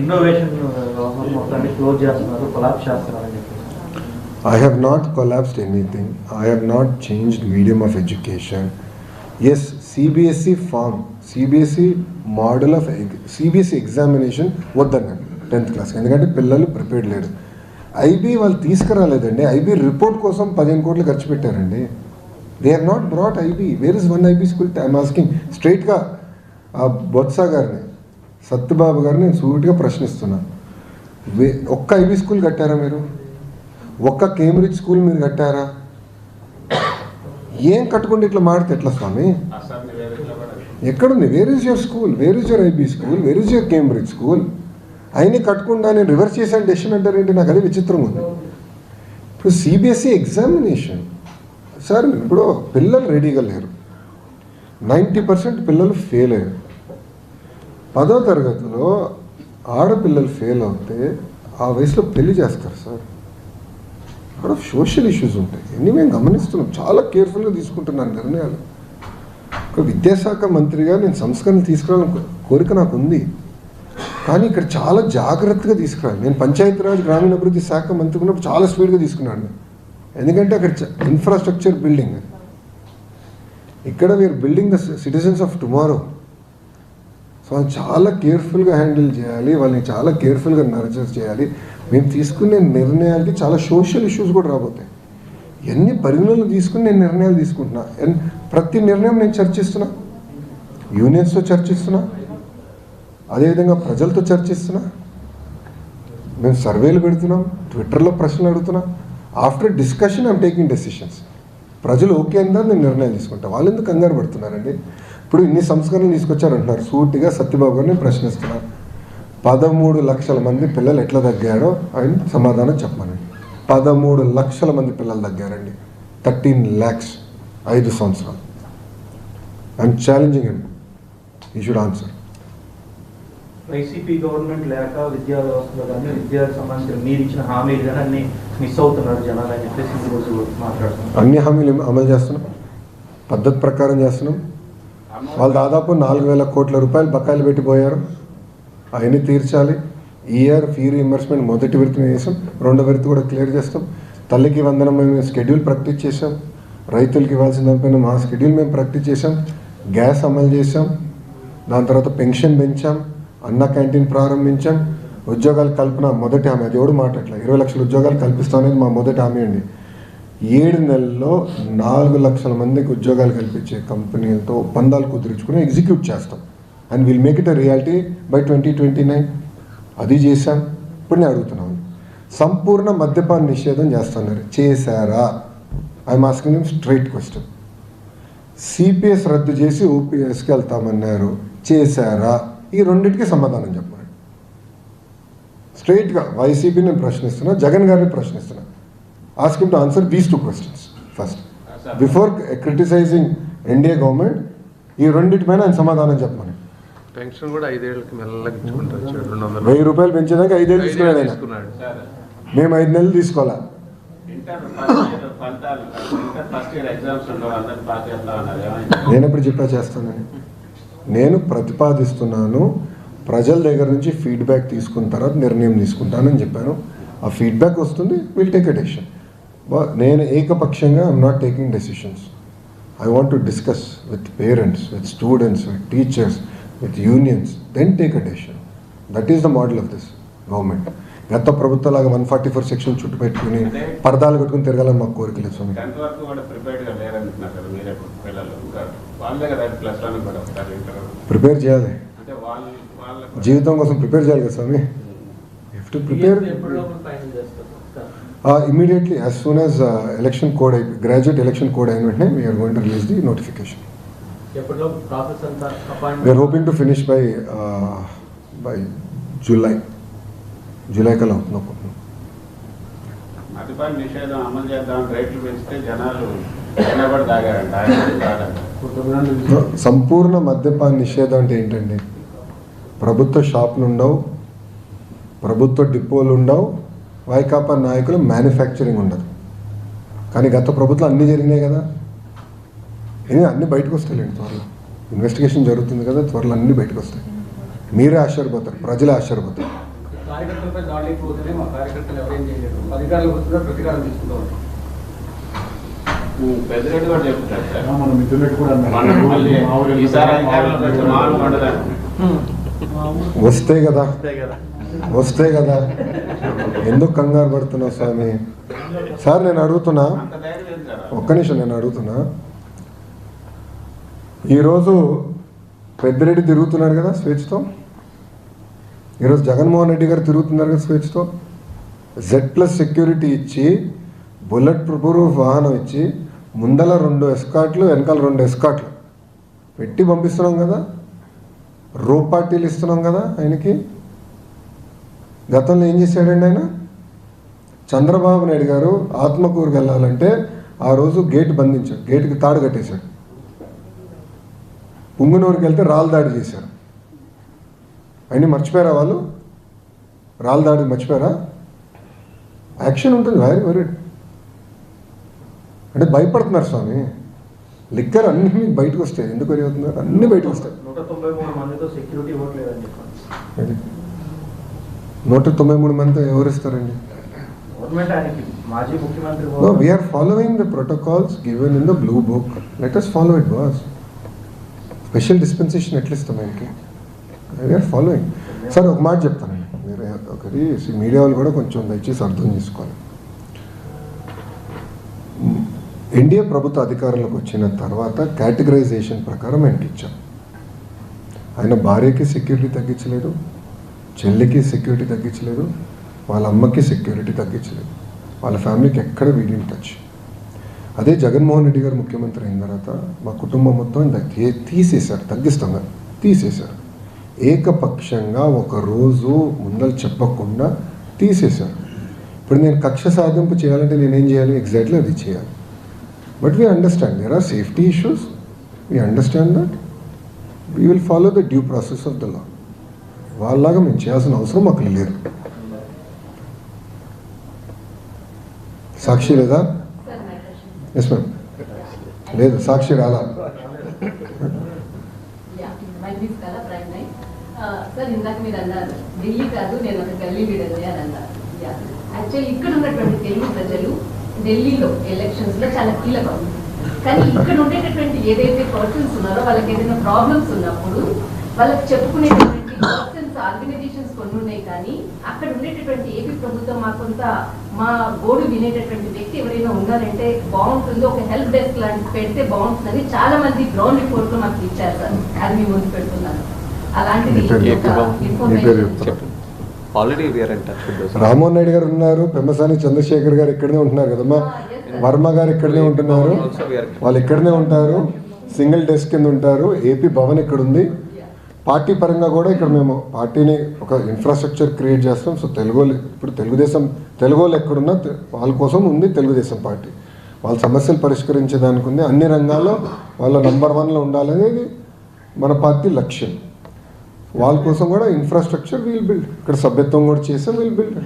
Innovation మొత్తాన్ని close చేస్తున్నారు collapse I అని not I have not collapsed anything. I have not changed medium of education. Yes, CBSE form, CBSE tenth class ఎందుకంటే పిల్లలు prepared లేరు. IB వాళ్ళు తీసుకురాలేదండి. IB report కోసం పదిహేను కోట్లు ఖర్చు పెట్టారండి. They are not brought IB where is one IB school I'm asking స్ట్రైట్గా ఆ బొత్స గారిని. సత్యబాబు గారిని నేను సూటిగా ప్రశ్నిస్తున్నా. వే- ఒక్క ఐబీ స్కూల్ కట్టారా మీరు? ఒక్క కేంబ్రిడ్జ్ స్కూల్ మీరు కట్టారా? ఏం కట్టుకుంటే ఇట్లా మాడితే ఎట్లా స్వామి? ఎక్కడుంది? Where is your school where is your IB school? Where is your Cambridge school? అయినా కట్టకుండా నేను రివర్స్ చేశాను డెసిషన్ అంటారేంటి నాకు అదే విచిత్రం ఉంది. ఇప్పుడు సిబిఎస్ఈ ఎగ్జామినేషన్ సార్ ఇప్పుడు పిల్లలు రెడీగా లేరు. నైంటీ పర్సెంట్ పిల్లలు ఫెయిల్ అయ్యారు. పదో తరగతిలో ఆడపిల్లలు ఫెయిల్ అవుతే ఆ వయసులో పెళ్ళి చేస్తారు సార్. అక్కడ సోషల్ ఇష్యూస్ ఉంటాయి. ఇవన్నీ మేము గమనిస్తున్నాం. చాలా కేర్ఫుల్గా తీసుకుంటున్నాను నిర్ణయాలు. ఒక విద్యాశాఖ మంత్రిగా నేను సంస్కరణ తీసుకురావాలని కోరిక నాకు ఉంది. కానీ ఇక్కడ చాలా జాగ్రత్తగా తీసుకురావాలి. నేను పంచాయతీరాజ్ గ్రామీణాభివృద్ధి శాఖ మంత్రి ఉన్నప్పుడు చాలా స్పీడ్గా తీసుకున్నాను ఎందుకంటే అక్కడ ఇన్ఫ్రాస్ట్రక్చర్ బిల్డింగ్. ఇక్కడ we're building the citizens of tomorrow so అది చాలా కేర్ఫుల్గా హ్యాండిల్ చేయాలి వాళ్ళని చాలా కేర్ఫుల్గా నర్చర్ చేయాలి. మేము తీసుకునే నిర్ణయాలకి చాలా సోషల్ ఇష్యూస్ కూడా రాబోతాయి. ఎన్ని పరిగణనలు తీసుకుని నేను నిర్ణయాలు తీసుకుంటున్నా? ఎన్- ప్రతి నిర్ణయం నేను చర్చిస్తున్నా. యూనియన్స్తో చర్చిస్తున్నా. అదేవిధంగా ప్రజలతో చర్చిస్తున్నా. మేము సర్వేలు పెడుతున్నాం ట్విట్టర్లో ప్రశ్నలు అడుగుతున్నా. After discussion I'm taking decisions. ప్రజలు ఓకే అందా నేను నిర్ణయాలు తీసుకుంటా. వాళ్ళు ఎందుకు కంగారు పడుతున్నారండి? ఇప్పుడు ఇన్ని సంస్కరణలు తీసుకొచ్చారంటున్నారు. సూటిగా సత్యబాబు గారిని ప్రశ్నిస్తున్నారు. పదమూడు లక్షల మంది పిల్లలు ఎట్లా తగ్గారో ఆయన సమాధానం చెప్పమనండి. పదమూడు లక్షల మంది పిల్లలు తగ్గారండి. థర్టీన్ ల్యాక్స్ ఐదు సంవత్సరాలు. ఐఎమ్ ఛాలెంజింగ్ అండి ఈ షుడ్ ఆన్సర్ వైసీపీ గవర్నమెంట్ లేక విద్యా వ్యవస్థలో కానీ విద్యకు సంబంధించిన మీరు ఇచ్చిన హామీలు కానీ అన్ని మిస్ అవుతున్నారు జనాలు అని చెప్పేసి ఈ రోజు మాట్లాడుతున్నారు అన్ని హామీలు అమలు చేస్తున్నాం? పద్ధతి ప్రకారం చేస్తున్నాం? వాళ్ళు దాదాపు నాలుగు వేల కోట్ల రూపాయలు బకాయిలు పెట్టిపోయారు. అవన్నీ తీర్చాలి. ఇయర్ ఫీ రీఎంబర్స్మెంట్ మొదటి విడత చేసాం. రెండో విడత కూడా క్లియర్ చేస్తాం. తల్లికి వందనం మేము షెడ్యూల్ ప్రాక్టీస్ చేసాం రైతులకి ఇవ్వాల్సిన దానిపైన మా షెడ్యూల్ మేము ప్రాక్టీస్ చేసాం గ్యాస్ అమలు చేసాం దాని తర్వాత పెన్షన్ పెంచాం. అన్న క్యాంటీన్ ప్రారంభించాం. ఉద్యోగాల కల్పన మొదటి హామీ అది ఎవడు మాట్లాడలే ఇరవై లక్షల ఉద్యోగాలు కల్పిస్తామనేది మా మొదటి హామీ అండి. ఏడు నెలల్లో నాలుగు లక్షల మందికి ఉద్యోగాలు కల్పించే కంపెనీలతో ఒప్పందాలు కుదుర్చుకుని ఎగ్జిక్యూట్ చేస్తాం. And will make it a reality by twenty twenty nine అది చేశాం. ఇప్పుడు నేను అడుగుతున్నాను. సంపూర్ణ మద్యపాన నిషేధం చేస్తున్నారు. చేశారా? I'm asking straight question CPS రద్దు చేసి ఓపీఎస్కి వెళ్తామన్నారు. చేశారా? ఈ రెండింటికి సమాధానం చెప్పండి. స్ట్రైట్గా వైసీపీని ప్రశ్నిస్తున్నా జగన్ గారిని ప్రశ్నిస్తున్నా. Ask to answer these two questions first before criticising NDA government ఈ రెండింటిపైన ఆయన సమాధానం చెప్పమని పెన్షన్ కూడా ఐదేళ్ళకి మెల్లగా వెయ్యి రూపాయలు పెంచేదాకా ఐదేళ్ళు తీసుకున్నాడు ఆయన. మేము ఐదు నెలలు తీసుకోవాలా? నేను ఎప్పుడు చెప్పా చేస్తానని? నేను ప్రతిపాదిస్తున్నాను ప్రజల దగ్గర నుంచి ఫీడ్బ్యాక్ తీసుకున్న తర్వాత నిర్ణయం తీసుకుంటానని చెప్పాను. ఆ ఫీడ్బ్యాక్ వస్తుంది విల్ టేక్ ఎ డెసిషన్ నేను ఏకపక్షంగా I'm not taking decisions I want to discuss with parents with students with teachers with unions then take a decision that is the model of this government గత ప్రభుత్వంలాగా one forty four section చుట్టు పెట్టుకుని పరదాలు కట్టుకుని తిరగాలని మాకు కోరిక లేదు స్వామి. ప్రిపేర్ చేయాలి. అంటే వాళ్ళు వాళ్ళ జీవితం కోసం ప్రిపేర్ చేయాలి కదా స్వామి. To prepare immediately as soon as election code అయిపోయి గ్రాడ్యుయేట్ ఎలక్షన్ కోడ్ అయిన వెంటనే we're going to release the notification ఎప్పటిలో process అంతా we're hoping to finish by by July July కల్లా అవుతుంది అనుకుంటున్నాం మద్యపాన నిషేధం అమలు చేద్దాం రేట్లు పెంచితే జనాలు నిలబడి తాగారంట. సంపూర్ణ మద్యపాన నిషేధం అంటే ఏంటండి? ప్రభుత్వ షాపులు ఉండవు ప్రభుత్వ డిపోలు ఉండవు వైకాపా నాయకులు మ్యానుఫ్యాక్చరింగ్ ఉండదు. కానీ గత ప్రభుత్వం అన్నీ జరిగినాయి కదా. ఇది అన్నీ బయటకు వస్తాయిలేండి త్వరలో. ఇన్వెస్టిగేషన్ జరుగుతుంది కదా త్వరలో అన్నీ బయటకు వస్తాయి. మీరే ఆశ్చర్యపోతారు ప్రజలే ఆశ్చర్యపోతారు. వస్తే కదా. వస్తే కదా. ఎందుకు కంగారు పడుతున్నావు స్వామి? సార్ నేను అడుగుతున్నా. ఒక్క నిమిషం నేను అడుగుతున్నా. ఈరోజు పెద్దిరెడ్డి తిరుగుతున్నారు కదా స్వేచ్ఛతో? ఈరోజు జగన్మోహన్ రెడ్డి గారు తిరుగుతున్నారు కదా స్వేచ్ఛతో? జెడ్ ప్లస్ సెక్యూరిటీ ఇచ్చి బుల్లెట్ ప్రూఫ్ వాహనం ఇచ్చి ముందల రెండు ఎస్కాట్లు వెనకాల రెండు ఎస్కాట్లు పెట్టి పంపిస్తున్నాం కదా. రూపార్టీలు ఇస్తున్నాం కదా ఆయనకి. గతంలో ఏం చేశాడండి ఆయన? చంద్రబాబు నాయుడు గారు ఆత్మకూరుకి వెళ్ళాలంటే ఆ రోజు గేట్ బంధించాడు గేట్కి తాడు కట్టేశాడు. పుంగునూరుకి వెళ్తే రాళ్ళు దాడి చేశారు. అన్నీ మర్చిపోయారా వాళ్ళు? రాళ్ళు దాడి మర్చిపోయారా? యాక్షన్ ఉంటుంది వెరీ వెరీ అంటే భయపడుతున్నారు స్వామి. లిక్కర్ అన్నీ మీకు బయటకు వస్తాయి ఎందుకు వరి అవుతున్నారు అన్నీ బయటకు వస్తాయి. నూట తొంభై మూడు మంది ఎవరు ఇస్తారండి No, we are following the protocols given in the blue book. Let us follow it, boss. Special dispensation ఎట్లా ఇస్తాం ఆయనకి వీఆర్ ఫాలోయింగ్ సార్ ఒక మాట చెప్తానండి మీరు ఒకటి మీడియా వాళ్ళు కూడా కొంచెం దయచేసి అర్థం చేసుకోవాలి. ఎన్డీఏ ప్రభుత్వ అధికారంలోకి వచ్చిన తర్వాత కేటగరైజేషన్ ప్రకారం ఆయనకి ఇచ్చాం ఆయన భార్యకి సెక్యూరిటీ తగ్గించలేదు. చెల్లికి సెక్యూరిటీ తగ్గించలేదు వాళ్ళ అమ్మకి సెక్యూరిటీ తగ్గించలేదు. వాళ్ళ ఫ్యామిలీకి ఎక్కడ వీడియో టచ్ అదే జగన్మోహన్ రెడ్డి గారు ముఖ్యమంత్రి అయిన తర్వాత మా కుటుంబం మొత్తం తీసేశారు తగ్గిస్తాం తీసేశారు. ఏకపక్షంగా ఒక రోజు ముందలు చెప్పకుండా తీసేశారు. ఇప్పుడు నేను కక్ష సాధింపు చేయాలంటే నేనేం చేయాలి? ఎగ్జాక్ట్లీ అది చేయాలి. But we understand there are safety issues we understand that we will follow the due process of the law వాళ్ళలాగా మేము చేయాల్సిన అవసరం మాకు లేదు. సాక్షి లేదా? ఎస్ మ్యామ్ లేదు సాక్షి రాలా. ప్రైమ్ సార్ uh, ఇందాక మీరు అన్నారు ఢిల్లీ కాదు నేను ఒక గల్లీ లీడర్ని అని అన్నారు. యాక్చువల్లీ ఇక్కడ ఉన్నటువంటి తెలుగు ప్రజలు ఢిల్లీలో ఎలక్షన్స్లో చాలా కీలకం. కానీ ఇక్కడ ఉండేటటువంటి ఏదైతే పర్సన్స్ ఉన్నారో వాళ్ళకి ఏదైనా ప్రాబ్లమ్స్ ఉన్నప్పుడు వాళ్ళకి చెప్పుకునేటువంటి ఆర్గనైజేషన్స్ కొన్ని ఉన్నాయి కానీ అక్కడ ఉండేటటువంటి ఏపీ ప్రభుత్వం మా కొంత మా గోడు వినేటటువంటి వ్యక్తి ఎవరైనా ఉన్నారంటే బాగుంటుంది ఒక హెల్ప్ డెస్క్ లాంటి పెడితే బాగుంటుందని చాలా మంది గ్రౌండ్ రిపోర్ట్లో మాకు ఇచ్చారు సార్. అది మీ ముందు పెడుతున్నాను. అలాంటిది? ఆల్రెడీ రామ్మోహన్ నాయుడు గారు ఉన్నారు పెమ్మసాని చంద్రశేఖర్ గారు ఇక్కడనే ఉంటున్నారు కదమ్మా? Ah. వర్మ గారు ఇక్కడనే ఉంటున్నారు. వాళ్ళు ఇక్కడనే ఉంటారు. సింగిల్ డెస్క్ కింద ఉంటారు. ఏపీ భవన్ ఇక్కడ ఉంది. పార్టీ పరంగా కూడా ఇక్కడ మేము పార్టీని ఒక ఇన్ఫ్రాస్ట్రక్చర్ క్రియేట్ చేస్తాం. సో తెలుగు ఇప్పుడు తెలుగుదేశం తెలుగు వాళ్ళు ఎక్కడున్నా వాళ్ళ కోసం ఉంది తెలుగుదేశం పార్టీ. వాళ్ళ సమస్యలు పరిష్కరించేదానికి ఉంది. అన్ని రంగాల్లో వాళ్ళ నంబర్ వన్లో ఉండాలనేది మన పార్టీ లక్ష్యం. వాళ్ళ కోసం కూడా ఇన్ఫ్రాస్ట్రక్చర్ వీల్ బిల్డ్ ఇక్కడ సభ్యత్వం కూడా చేసాం వీల్ బిల్డ్